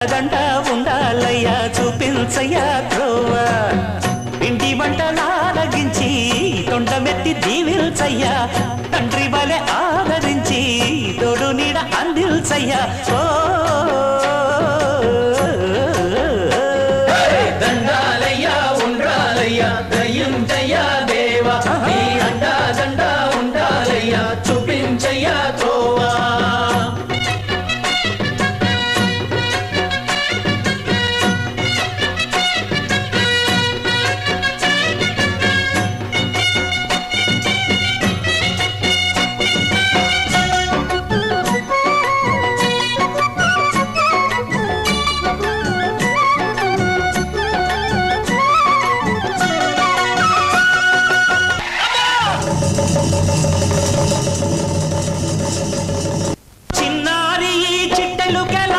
గంట ఉండాలయ్యా చూపించయ్యా త్రోవ. ఇంటి వంట నారగించి తొండమెత్తి దీవిల్చయ్యా తండ్రి వలె ఆదరించి తోడు నీడ అందిల్చయ్యా ఓ. దండాలయ్యా ఉండ్రాలయ్యా దయ్యం దేవా. చిన్నారి చిట్టలు గల